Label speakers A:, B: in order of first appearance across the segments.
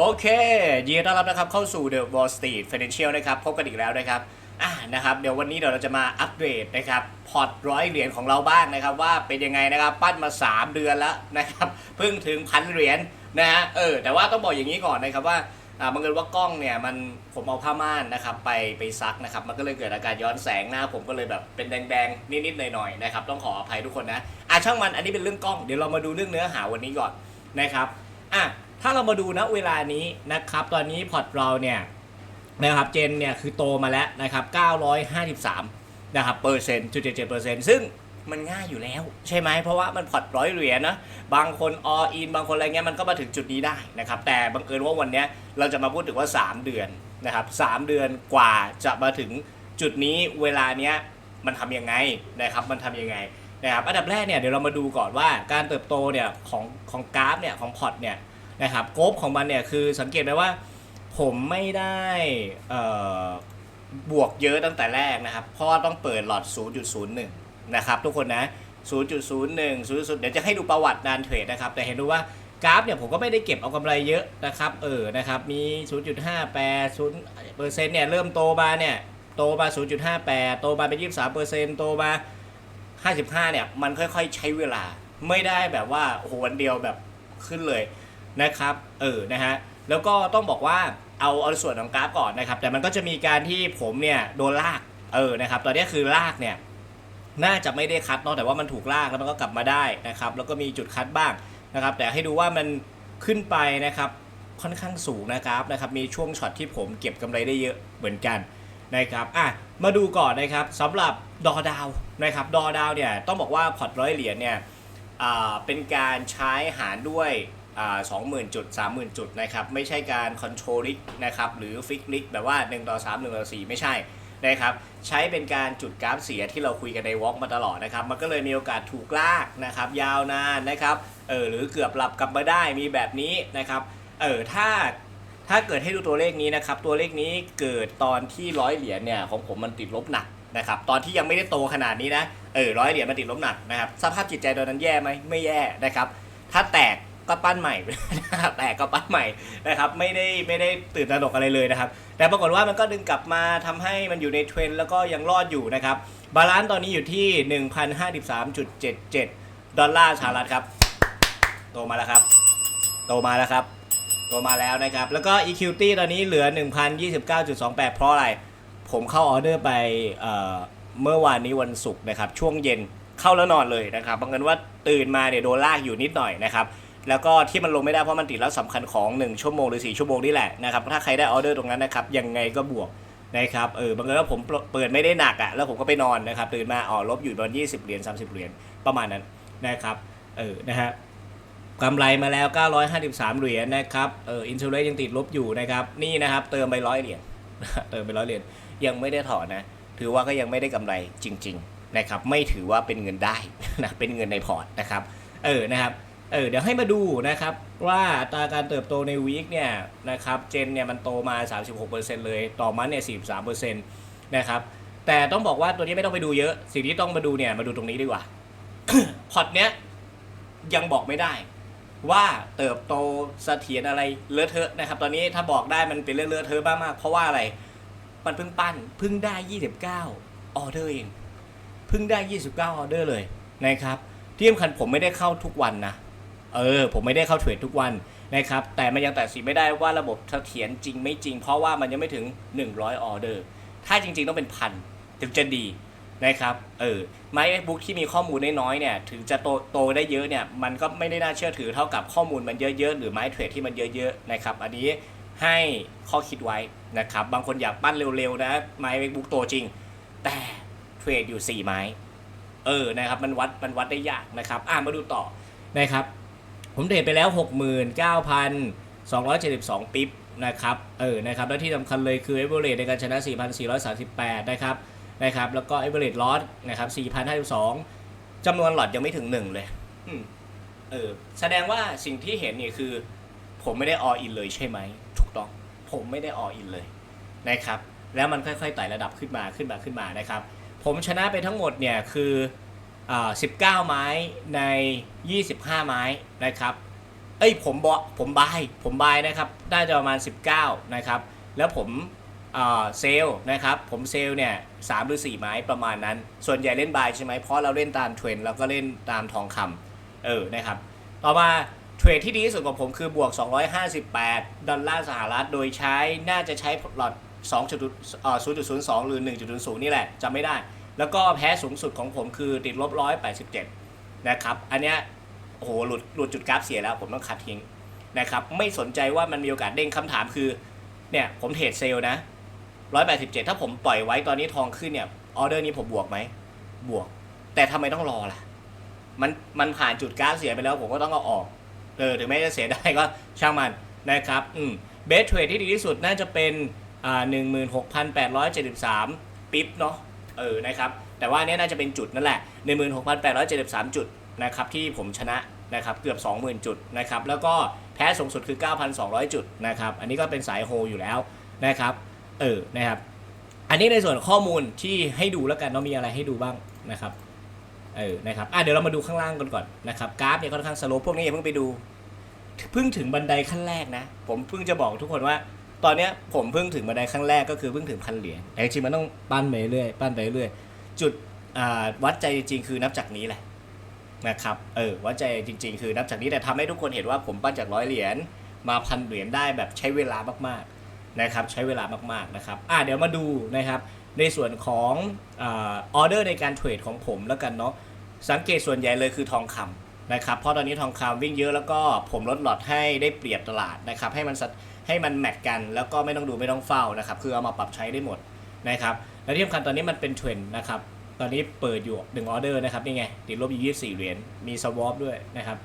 A: โอเคยินดีต้อนรับนะครับเข้าสู่ The Wall Street Financial นะครับพบกันอีกแล้วนะครับอ่านะครับเดี๋ยววันนี้เดี๋ยวเราจะมาอัปเดตนะครับพอร์ตร้อยเหรียญของเราบ้างนะครับว่าเป็นยังไงนะครับปั้นมา 3 เดือนแล้วนะครับเพิ่งถึงพันเหรียญนะฮะเออแต่ว่าต้องบอกอย่างนี้ก่อนนะครับว่าอ่าบังเอิญว่ากล้องเนี่ยมันผมเอาผ้าม่านนะครับไปไปซักนะครับมันก็เลยเกิดอาการย้อนแสงหน้า ผมก็เลยแบบเป็นแดงๆนิดๆหน่อยๆนะครับต้องขออภัยทุกคนนะอะช่างมันอันนี้เป็นเรื่องกล้องเดี๋ยวเรามาดูเรื่องเนื้อหาวันนี้ก่อนนะครับอะ ถ้าเรามาดูณเวลานี้นะครับ ตอนนี้พอร์ตเราเนี่ยนะครับเจนเนี่ยคือโตมาแล้วนะครับ 953 นะครับเปอร์เซ็นต์จุดเจ็ดเจ็ดเปอร์เซ็นต์ซึ่งมันง่ายอยู่แล้ว ใช่ไหมเพราะว่ามันพอร์ตร้อยเหรียญนะบางคนออินบางคนอะไรเงี้ยมันก็มาถึงจุดนี้ได้นะครับ แต่บังเอิญว่าวันนี้เราจะมาพูดถึงว่า 3 เดือนนะครับสามเดือนกว่าจะมาถึงจุดนี้เวลาเนี้ยมันทำยังไงนะครับมันทำยังไงนะครับอันดับแรกเนี่ยเดี๋ยวเรามาดูก่อนว่าการเติบโตเนี่ยของของกราฟเนี่ยของพอร์ตเนี่ย นะครับโกฟของมันเนี่ยคือสังเกตไหมว่าผมไม่ได้บวกเยอะตั้งแต่แรกนะครับเพราะว่าต้องเปิดหลอด 0.01 นะครับทุกคนนะ 0.01 0.0 เดี๋ยวจะให้ดูประวัตินานเทรดนะครับ แต่เห็นดูว่ากราฟเนี่ยผมก็ไม่ได้เก็บเอากำไรเยอะนะครับ เออ นะครับ มี 0.58 0เปอร์เซ็นต์เนี่ยเริ่มโตมาเนี่ย โตมา 0.58 โตมาเป็น 23เปอร์เซ็นต์โตมา 55 เนี่ย มันค่อยๆใช้เวลา ไม่ได้แบบว่าโหวันเดียวแบบขึ้นเลย นะครับเออนะฮะแล้วก็ต้องบอกว่าเอาเอาส่วนของกราฟก่อนนะครับ แต่มันก็จะมีการที่ผมเนี่ยโดนลากเออนะครับตอนนี้คือลากเนี่ยน่าจะไม่ได้คัดเนาะแต่ว่ามันถูกลากแล้วมันก็กลับมาได้นะครับ แล้วก็มีจุดคัดบ้างนะครับ แต่ให้ดูว่ามันขึ้นไปนะครับค่อนข้างสูงนะครับนะครับ มีช่วงช็อตที่ผมเก็บกำไรได้เยอะเหมือนกันนะครับอะมาดูก่อนนะครับสำหรับดอดาวนะครับดอดาวเนี่ยต้องบอกว่าพอร์ตร้อยเหรียญเนี่ยเป็นการใช้หารด้วย สองหมื่นจุดสามหมื่นจุดนะครับไม่ใช่การคอนโทรลิกนะครับหรือฟิกลิกแบบว่า1ต่อ3 1ต่อ4ไม่ใช่นะครับใช้เป็นการจุดกราฟเสียที่เราคุยกันในวอล์กมาตลอดนะครับมันก็เลยมีโอกาสถูกลากนะครับยาวนานนะครับเออหรือเกือบหลับกลับมาได้มีแบบนี้นะครับเออถ้าถ้าเกิดให้ดูตัวเลขนี้นะครับตัวเลขนี้เกิดตอนที่ร้อยเหรียญเนี่ยของผมมันติดลบหนักนะครับตอนที่ยังไม่ได้โตขนาดนี้นะเออร้อยเหรียญมันติดลบหนักนะครับสภาพจิตใจตอนนั้นแย่ไหมไม่แย่นะครับถ้าแตก ก็ปั้นใหม่นะครับแตกก็ปั้นใหม่นะครับไม่ได้ไม่ได้ตื่นตระหนกอะไรเลยนะครับ แต่ปรากฏว่ามันก็ดึงกลับมาทำให้มันอยู่ในเทรนแล้วก็ยังรอดอยู่นะครับบาลานซ์ตอนนี้อยู่ที่ 1,053.77 ดอลลาร์สหรัฐครับ โตมาแล้วครับ โตมาแล้วครับ โตมาแล้วนะครับ แล้วก็ EQT ตอนนี้เหลือ 1,029.28 เพราะอะไร ผมเข้าออเดอร์ไปเเมื่อวานนี้วันศุกร์นะครับ ช่วงเย็นเข้าแล้วนอนเลยนะครับบังเอิญว่าตื่นมาเนี่ยโดนลากอยู่นิดหน่อยนะครับ แล้วก็ที่มันลงไม่ได้เพราะมันติดแล้วสำคัญของ 1 ชั่วโมงหรือ 4 ชั่วโมงนี่แหละนะครับถ้าใครได้ออเดอร์ตรงนั้นนะครับยังไงก็บวกนะครับเออบังเอิญว่าผมเปิดไม่ได้หนักอะ่ะแล้วผมก็ไปนอนนะครับตื่นมาอ๋อลบอยู่ประมาณ20เหรียญ30เหรียญประมาณนั้นนะครับเออนะฮะกำไรมาแล้ว 953 เหรียญนะครับเอออินชูเลยังติดลบอยู่นะครับนี่นะครับเติมไปร้อยเหรียญเติมไปร้อยเหรียญยังไม่ได้ถอนนะถือว่าก็ยังไม่ได้กำไรจริง ๆ นะครับ ไม่ถือว่าเป็นเงินได้นะเป็นเงินในพอร์ตนะครับเออนะครับ เออเดี๋ยวให้มาดูนะครับว่าตาการเติบโตในวีคเนี่ยนะครับเจนเนี่ยมันโตมา 36%เลย ต่อมันเนี่ย 43%นะครับแต่ต้องบอกว่าตัวนี้ไม่ต้องไปดูเยอะ สิ่งที่ต้องมาดูเนี่ยมาดูตรงนี้ดีกว่าพอตเนี้ยยังบอกไม่ได้ ว่าเติบโตเสถียรอะไรเลอะเทอะนะครับ ตอนนี้ถ้าบอกได้มันเป็นเรื่องเลอะเทอะมากๆเพราะว่าอะไรมันเพิ่งปั้นเพิ่งได้ 29ออเดอร์เองเพิ่งได้ 29ออเดอร์เลยนะครับที่สำคัญผมไม่ได้เข้าทุกวันนะ เออ ผมไม่ได้เข้าเทรดทุกวันนะครับ แต่มันยังตัดสินไม่ได้ว่าระบบเสถียรจริงไม่จริง เพราะว่ามันยังไม่ถึง 100 ออเดอร์ ถ้าจริง ๆ ต้องเป็นพันถึงจะดีนะครับ เออไม้บุ๊กที่มีข้อมูลน้อยๆเนี่ย ถึงจะโตโตได้เยอะเนี่ย มันก็ไม่ได้น่าเชื่อถือเท่ากับข้อมูลมันเยอะๆ หรือไม้เทรดที่มันเยอะๆ นะครับ อันนี้ให้ข้อคิดไว้นะครับ บางคนอยากปั้นเร็วๆ นะ ไม้บุ๊กโตจริง แต่เทรดอยู่ 4 ไม้ เออ นะครับ มันวัด มันวัดได้ยากนะครับ อ่ามาดูต่อนะครับ ผมเทรดไปแล้ว 69,272 ปิ๊บนะครับ เออ นะครับ และที่สำคัญเลยคือ average ในการชนะ 4,438 นะครับ นะครับ แล้วก็ average loss นะครับ4,052จำนวนหลอดยังไม่ถึง 1 เลยอืมเออ แสดงว่าสิ่งที่เห็นเนี่ยคือ ผมไม่ได้ all in เลยใช่ไหม ถูกต้อง ผมไม่ได้ all in เลยนะครับ แล้วมันค่อยๆไต่ระดับขึ้นมา ขึ้นมา ขึ้นมา นะครับ ผมชนะไปทั้งหมดเนี่ยคือ 19 ไม้ใน 25 ไม้นะครับ เอ้ยผมบอผมบายผมบายนะครับน่าจะประมาณ 19 นะครับ แล้วผมเซลนะครับ ผมเซลเนี่ยสหรือ 4 ไม้ประมาณนั้น ส่วนใหญ่เล่นบายใช่ไหมเพราะเราเล่นตามเทรนด์เราก็เล่นตามทองคำเออนะครับ ต่อมาเทรดที่ดีที่สุดของผมคือบวก 258 ดอลลาร์สหรัฐ โดยใช้น่าจะใช้หลอด2.0.02 หรือ 1.00 นี่แหละจำไม่ได้ แล้วก็แพ้สูงสุดของผมคือติดลบ187นะครับ อันเนี้ยโอ้โหหลุดหลุดจุดกราฟเสียแล้วผมต้องคัดทิ้งนะครับ ไม่สนใจว่ามันมีโอกาสเด้งคำถามคือ เนี่ยผมเทรดเซลล์นะ187ถ้าผมปล่อยไว้ตอนนี้ทองขึ้นเนี่ยออเดอร์นี้ผมบวกไหมบวก แต่ทำไมต้องรอล่ะ มันมันผ่านจุดกราฟเสียไปแล้วผมก็ต้องเอาออกเออถึงแม้จะเสียได้ก็ช่างมันนะครับอืมเบสเทรดที่ดีที่สุดน่าจะเป็นอ่า16,873ปิ๊บเนาะ เออนะครับแต่ว่านเนี้ยน่าจะเป็นจุดนั่นแหละ 16,873 จุดนะครับที่ผมชนะนะครับเกือบ 20,000 จุดนะครับแล้วก็แพ้สูงสุดคือ 9,200 จุดนะครับอันนี้ก็เป็นสายโฮอยู่แล้วนะครับเออนะครับอันนี้ในส่วนข้อมูลที่ให้ดูแล้วกันเนาะมีอะไรให้ดูบ้างนะครับเออนะครับอะเดี๋ยวเรามาดูข้างล่างกันก่อนนะครับกราฟเนี่ยค่อนข้างสโลปพวกนี้อย่าเพิ่งไปดูเพิ่งถึงบันไดขั้นแรกนะ ผมเพิ่งจะบอกทุกคนว่า ตอนเนี้ยผมเพิ่งถึงบันไดขั้นแรกก็คือเพิ่งถึงพันเหรียญแต่จริงๆมันต้องปั้นไปเรื่อยปั้นไปเรื่อยจุดวัดใจจริงๆคือนับจากนี้แหละนะครับเออวัดใจจริง ๆ คือนับจากนี้แต่ทำให้ทุกคนเห็นว่าผมปั้นจากร้อยเหรียญมาพันเหรียญได้แบบใช้เวลามากๆนะครับใช้เวลามากๆนะครับอะเดี๋ยวมาดูนะครับในส่วนของออเดอร์ในการเทรดของผมแล้วกันเนาะสังเกตส่วนใหญ่เลยคือทองคำ นะครับเพราะตอนนี้ทองคำวิ่งเยอะแล้วก็ผมลดหลอดให้ได้เปรียบตลาดนะครับให้มันสัดให้มันแมทกันแล้วก็ไม่ต้องดูไม่ต้องเฝ้านะครับคือเอามาปรับใช้ได้หมดนะครับและที่สำคัญตอนนี้มันเป็นเทรนด์นะครับตอนนี้เปิดอยู่หนึ่งออเดอร์นะครับนี่ไงติดลบอยู่24เหรียญมีสวอปด้วยนะครับ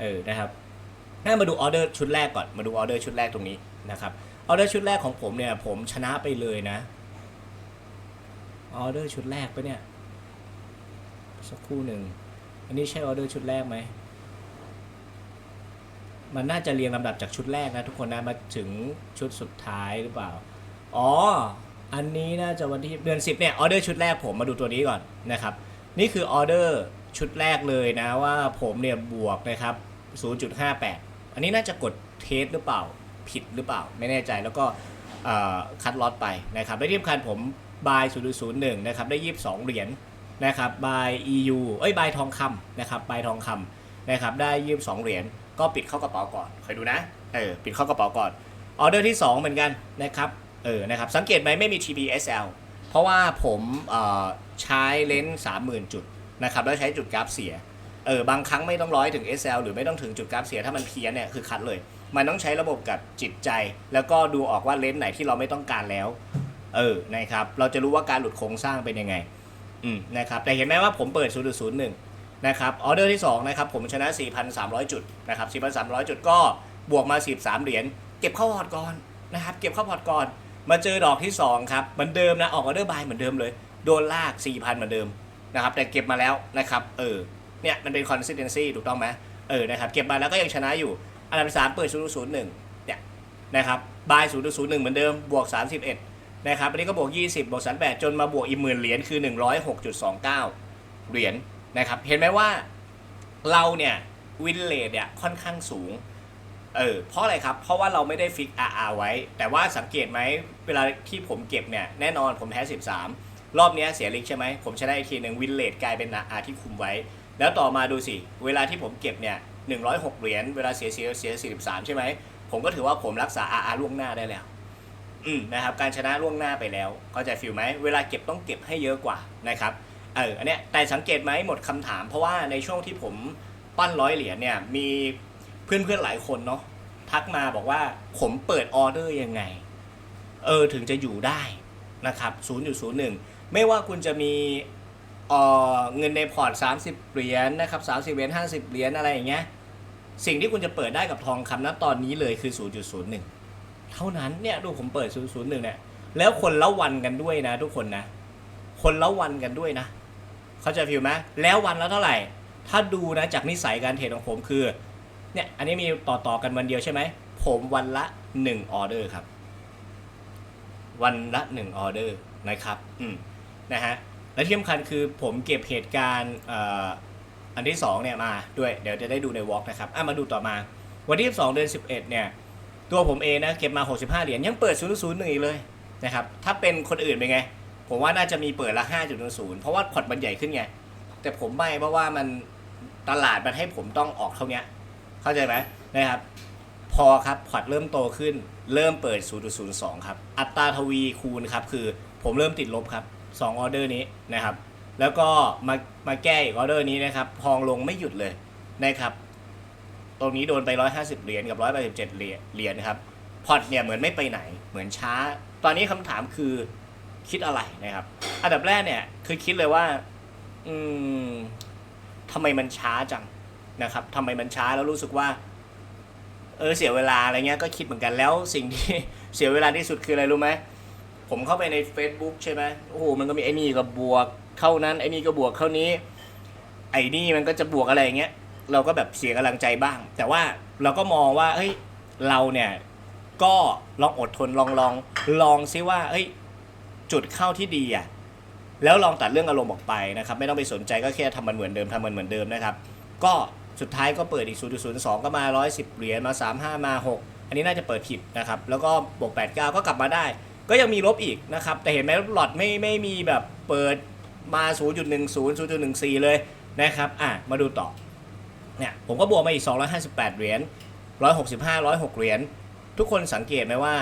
A: เออนะครับงั้นมาดูออเดอร์ชุดแรกก่อนมาดูออเดอร์ชุดแรกตรงนี้นะครับออเดอร์ชุดแรกของผมเนี่ยผมชนะไปเลยนะออเดอร์ชุดแรกปะเนี่ยสักครู่หนึ่ง อันนี้ใช่ออเดอร์ชุดแรกไหม มันน่าจะเรียงลำดับจากชุดแรกนะทุกคนนะมาถึงชุดสุดท้ายหรือเปล่า อ๋อ อันนี้น่าจะวันที่เดือน 10เนี่ยออเดอร์ชุดแรกผมมาดูตัวนี้ก่อนนะครับ นี่คือออเดอร์ชุดแรกเลยนะว่าผมเนี่ยบวกนะครับ 0.58 อันนี้น่าจะกดเทสหรือเปล่าผิดหรือเปล่าไม่แน่ใจแล้วก็คัดล็อตไปนะครับและที่สำคัญผมบาย0.01 นะครับ ได้ 22 เหรียญ นะครับ by EU เอ้ย by ทองคำนะครับ by ทองคำนะครับ ได้ยืม2เหรียญ ก็ปิดเข้ากระเป๋าก่อนคอยดูนะ เออ ปิดเข้ากระเป๋าก่อน ออเดอร์ที่ 2 เหมือนกันนะครับ เออ นะครับ สังเกตไหมไม่มี TBSL เพราะว่าผมเอ่อใช้เลนส์30,000 จุดนะครับ แล้วใช้จุดกราฟเสีย เออ บางครั้งไม่ต้องร้อยถึง SL หรือไม่ต้องถึงจุดกราฟเสีย ถ้ามันเพี้ยนเนี่ยคือคัดเลย มันต้องใช้ระบบกับจิตใจ แล้วก็ดูออกว่าเลนส์ไหนที่เราไม่ต้องการแล้ว เออ นะครับ เราจะรู้ว่าการหลุดโครงสร้างเป็นยังไง อืมนะครับแต่เห็นไหมว่าผมเปิด 0.01 นะครับออเดอร์ที่ 2 นะครับ ผมชนะ 4,300 จุดนะครับ4,300 จุดก็บวกมา 13 เหรียญเก็บเข้าพอร์ตก่อนนะครับเก็บเข้าพอร์ตก่อน มาเจอดอกที่ 2 ครับเหมือนเดิมนะออกออเดอร์บายเหมือนเดิมเลย โดนลาก 4,000 เหมือนเดิมนะครับแต่เก็บมาแล้วนะครับเออเนี่ยมันเป็น consistency ถูกต้องไหมเออนะครับเก็บมาแล้วก็ยังชนะอยู่อันดับสามเปิด 0.01 เนี่ยนะครับบาย 0.01 เหมือนเดิมบวก 31 นะครับอันนี้ก็บวก 20 บวก38จนมาบวกอีกหมื่นเหรียญคือ 106.29 เหรียญนะครับ เห็นไหมว่าเราเนี่ยวินเลทเนี่ยค่อนข้างสูง เออ เพราะอะไรครับ เพราะว่าเราไม่ได้ฟิก RR ไว้ แต่ว่าสังเกตไหม เวลาที่ผมเก็บเนี่ยแน่นอนผมแพ้ 13 รอบเนี้ยเสียลิกใช่ไหม ผมชนะอีกทีหนึ่งวินเลทกลายเป็น RR ที่คุมไว้ แล้วต่อมาดูสิ เวลาที่ผมเก็บเนี่ย106 เหรียญ เวลาเสียเสียเสีย 43 ใช่ไหม ผมก็ถือว่าผมรักษา RR ล่วงหน้าได้แล้ว นะครับการชนะล่วงหน้าไปแล้วเข้าใจฟิลไหมเวลาเก็บต้องเก็บให้เยอะกว่านะครับเอออันเนี้ยแต่สังเกตไหมหมดคำถาม เพราะว่าในช่วงที่ผมปั้นร้อยเหรียญเนี่ยมีเพื่อนๆหลายคนเนาะทักมาบอกว่าผมเปิดออเดอร์ยังไงเออถึงจะอยู่ได้นะครับ0.01 ไม่ว่าคุณจะมีเออเงินในพอร์ต 30 เหรียญนะครับ30 เหรียญ50 เหรียญอะไรอย่างเงี้ยสิ่งที่คุณจะเปิดได้กับทองคำณตอนนี้เลยคือ 0.01 เท่านั้นเนี่ยดูผมเปิด 001 เนี่ย แล้วคนละวันกันด้วยนะ ทุกคนนะ คนละวันกันด้วยนะ เข้าใจฟิลไหมแล้ววันละเท่าไหร่ ถ้าดูนะจากนิสัยการเทรดของผมคือ เนี่ยอันนี้มีต่อต่อกันวันเดียวใช่ไหม ผมวันละ 1 ออเดอร์ครับ วันละ 1 ออเดอร์นะครับอืมนะฮะและที่สำคัญคือผมเก็บเหตุการณ์อ,อันที่สองเนี่ยมาด้วย เดี๋ยวจะได้ดูในวอล์กนะครับอะมาดูต่อมา วันที่ 12 เดือน 11 เนี่ย ตัวผมเองนะเก็บมา 65 เหรียญยังเปิด 0.01อีกเลยนะครับถ้าเป็นคนอื่นเป็นไง ผมว่าน่าจะมีเปิดละ5.10เพราะว่าพอร์ตมันใหญ่ขึ้นไง แต่ผมไม่เพราะว่ามันตลาดมันให้ผมต้องออกเท่านี้เข้าใจไหมนะครับ พอครับพอร์ตเริ่มโตขึ้น เริ่มเปิด 0.02 ครับ อัตราทวีคูณครับคือผมเริ่มติดลบครับ2ออเดอร์นี้นะครับ แล้วก็มามาแก้อีกออเดอร์นี้นะครับทองลงไม่หยุดเลยนะครับ ตรงนี้โดนไป 150 เหรียญกับ 187 เหรียญเหรียญครับพอร์ตเนี่ยเหมือนไม่ไปไหนเหมือนช้า ตอนนี้คำถามคือคิดอะไรนะครับ อันดับแรกเนี่ยคือคิดเลยว่า อืมทำไมมันช้าจังนะครับทำไมมันช้าแล้วรู้สึกว่า เออเสียเวลาอะไรเงี้ยก็คิดเหมือนกันแล้วสิ่งที่เสียเวลาที่สุดคืออะไรรู้ไหมผมเข้าไปใน Facebook ใช่ไหมโอ้โหมันก็มีไอ้นี่ก็บวกเท่านั้นไอ้นี่ก็บวกเท่านี้ ไอ้นี่มันก็จะบวกอะไรอย่างเงี้ย เราก็แบบเสียกำลังใจบ้าง แต่ว่าเราก็มองว่าเฮ้ยเราเนี่ยก็ลองอดทนลองลองลองซิว่าเฮ้ยจุดเข้าที่ดีอะแล้วลองตัดเรื่องอารมณ์ออกไปนะครับ ไม่ต้องไปสนใจก็แค่ทำมันเหมือนเดิมทำมันเหมือนเดิมนะครับ ก็สุดท้ายก็เปิดอีก 0.02 ก็มา 110 เหรียญมา 35 มา 6 อันนี้น่าจะเปิดผิดนะครับ แล้วก็บวก 89 ก็กลับมาได้ ก็ยังมีลบอีกนะครับ แต่เห็นไหมหลอดไม่ไม่มีแบบเปิดมา 0.10 0.14 เลยนะครับ อะ มาดูต่อ เนี่ยผมก็บวกมาอีก 258 เหรียญ 165 106 เหรียญ ทุกคนสังเกตไหมว่า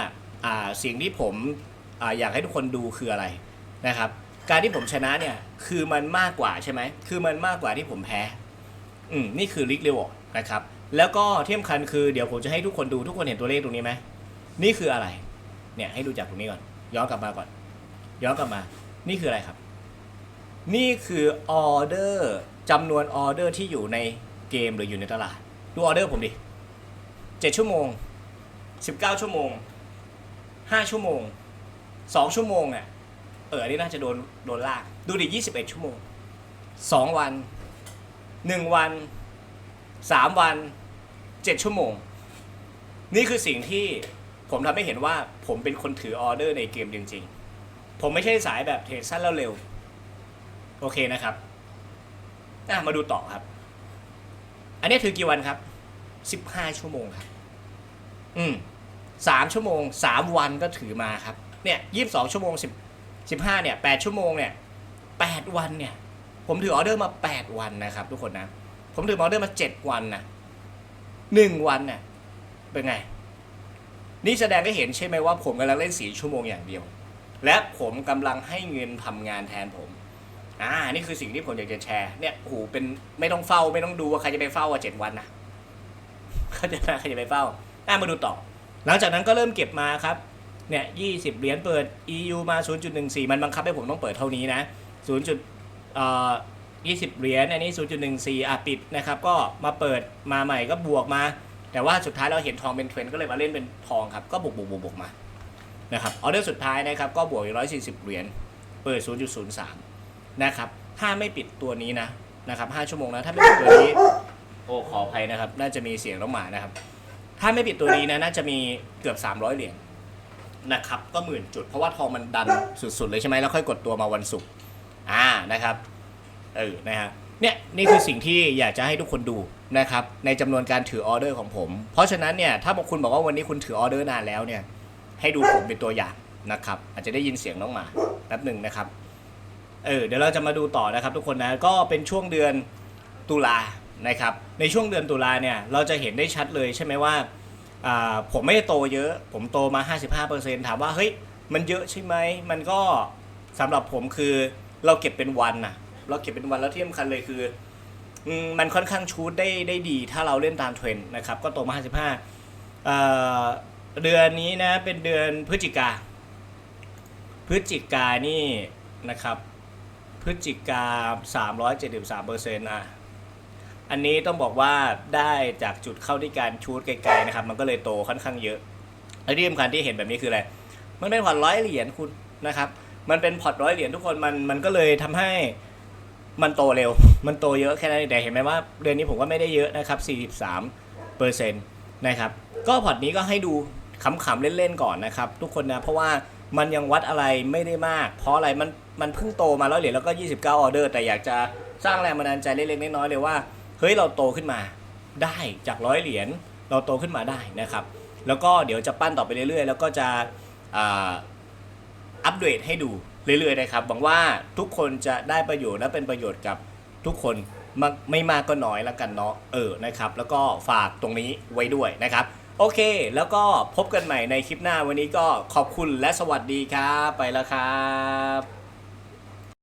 A: สิ่งที่ผมออยากให้ทุกคนดูคืออะไรนะครับ การที่ผมชนะเนี่ยคือมันมากกว่าใช่ไหม คือมันมากกว่าที่ผมแพ้ อืมนี่คือลิกเรวอร์ดนะครับ แล้วก็เที่สำคัญคือเดี๋ยวผมจะให้ทุกคนดูทุกคนเห็นตัวเลขตรงนี้ไหม นี่คืออะไร เนี่ยให้ดูจากตรงนี้ก่อน ย้อนกลับมาก่อน ย้อนกลับมา นี่คืออะไรครับ นี่คือออเดอร์จำนวนออเดอร์ที่อยู่ใน เกมหรืออยู่ในตลาด ดูออเดอร์ผมดิ7ชั่วโมง 19 ชั่วโมง 5 ชั่วโมง 2 ชั่วโมงอะเออนนี้น่าจะโดนโดนลาก ดูดิ 21 ชั่วโมง 2 วัน 1 วัน 3 วัน 7 ชั่วโมง นี่คือสิ่งที่ผมทำให้เห็นว่าผมเป็นคนถือออเดอร์ในเกมจริง ๆ ผมไม่ใช่สายแบบเทรดสั้นแล้วเร็ว โอเคนะครับ มาดูต่อครับ อันนี้ถือกี่วันครับ15ชั่วโมงครับ อืมสามชั่วโมงสามวันก็ถือมาครับ เนี่ยยี่สิบสองชั่วโมงสิบสิบห้าเนี่ยแปดชั่วโมงเนี่ยแปดวันเนี่ย ผมถือออเดอร์มาแปดวันนะครับ ทุกคนนะ ผมถือออเดอร์มาเจ็ดวันนะหนึ่งวันเนี่ยเป็นไง นี่แสดงให้เห็นใช่ไหมว่าผมกำลังเล่นสี่ชั่วโมงอย่างเดียว และผมกำลังให้เงินทำงานแทนผม อ่านี่คือสิ่งที่ผมอยากจะแชร์เนี่ยโอ้โหเป็นไม่ต้องเฝ้าไม่ต้องดูว่าใครจะไปเฝ้าว่าเจ็ดวันนะเขาจะใครจะไปเฝ้าอ่ามาดูต่อ หลังจากนั้นก็เริ่มเก็บมาครับเนี่ยยี่สิบเหรียญเปิด EU มา 0.14 มันบังคับให้ผมต้องเปิดเท่านี้นะ 0. จุดเอ่อ20 เหรียญอันนี้ 0.14 อะปิดนะครับ ก็มาเปิดมาใหม่ก็บวกมา แต่ว่าสุดท้ายเราเห็นทองเป็นเทรนก็เลยมาเล่นเป็นทองครับ ก็บวกบวกบวกบวกมา นะครับ ออเดอร์สุดท้ายนะครับ ก็บวกอีก140 เหรียญ เปิด 0.03 นะครับถ้าไม่ปิดตัวนี้นะนะครับ5ชั่วโมงนะถ้าไม่ปิดตัวนี้โอ้ขออภัยนะครับ น่าจะมีเสียงน้องหมานะครับ ถ้าไม่ปิดตัวนี้นะน่าจะมีเกือบ 300 เหรียญนะครับ ก็หมื่นจุดเพราะว่าทองมันดันสุดๆเลยใช่ไหมแล้วค่อยกดตัวมาวันศุกร์อ่านะครับเออนะฮะเนี่ยนี่คือสิ่งที่อยากจะให้ทุกคนดูนะครับในจำนวนการถือออเดอร์ของผม เพราะฉะนั้นเนี่ยถ้าบอกคุณบอกว่าวันนี้คุณถือออเดอร์นานแล้วเนี่ยให้ดูผมเป็นตัวอย่างนะครับ อาจจะได้ยินเสียงน้องหมาแป๊บหนึ่งนะครับ เออเดี๋ยวเราจะมาดูต่อนะครับทุกคนนะก็เป็นช่วงเดือนตุลานะครับในช่วงเดือนตุลาเนี่ยเราจะเห็นได้ชัดเลยใช่ไหมว่าผมไม่ได้โตเยอะ ผมโตมา 55%ถามว่าเฮ้ยมันเยอะใช่ไหมมันก็สำหรับผมคือเราเก็บเป็นวันน่ะ เราเก็บเป็นวันแล้วที่สำคัญเลยคือมันค่อนข้างชูดได้ได้ดี ถ้าเราเล่นตามเทรนด์นะครับ ก็โตมา 55เเดือนนี้นะเป็นเดือนพฤศจิกาพฤศจิกานี่นะครับ พฤศจิกา373เปอร์เซ็นต์อะอันนี้ต้องบอกว่าได้จากจุดเข้าที่การชูดไกลๆนะครับ มันก็เลยโตค่อนข้างเยอะและที่สำคัญที่เห็นแบบนี้คืออะไร มันเป็นพอร์ตร้อยเหรียญคุณนะครับ มันเป็นพอร์ตร้อยเหรียญทุกคนมันมันก็เลยทำให้มันโตเร็ว มันโตเยอะแค่นั้นแต่เห็นไหมว่าเดือนนี้ผมก็ไม่ได้เยอะนะครับ 43เปอร์เซ็นต์นะครับ ก็พอร์ตนี้ก็ให้ดูขำๆเล่นๆก่อนนะครับ ทุกคนนะเพราะว่า มันยังวัดอะไรไม่ได้มาก เพราะอะไรมันมันเพิ่งโตมาร้อยเหรียญแล้วก็ 29 ออเดอร์ แต่อยากจะสร้างแรงบันดาลใจเล็กๆน้อยๆเลยว่าเฮ้ยเราโตขึ้นมาได้จากร้อยเหรียญเราโตขึ้นมาได้นะครับ แล้วก็เดี๋ยวจะปั้นต่อไปเรื่อยๆ แล้วก็จะอัปเดตให้ดูเรื่อยๆนะครับหวังว่าทุกคนจะได้ประโยชน์และเป็นประโยชน์กับทุกคนมากไม่มากก็น้อยแล้วกันเนาะเออนะครับ แล้วก็ฝากตรงนี้ไว้ด้วยนะครับ โอเค แล้วก็พบกันใหม่ในคลิปหน้าวันนี้ก็ขอบคุณและสวัสดีครับ ไปแล้วครับ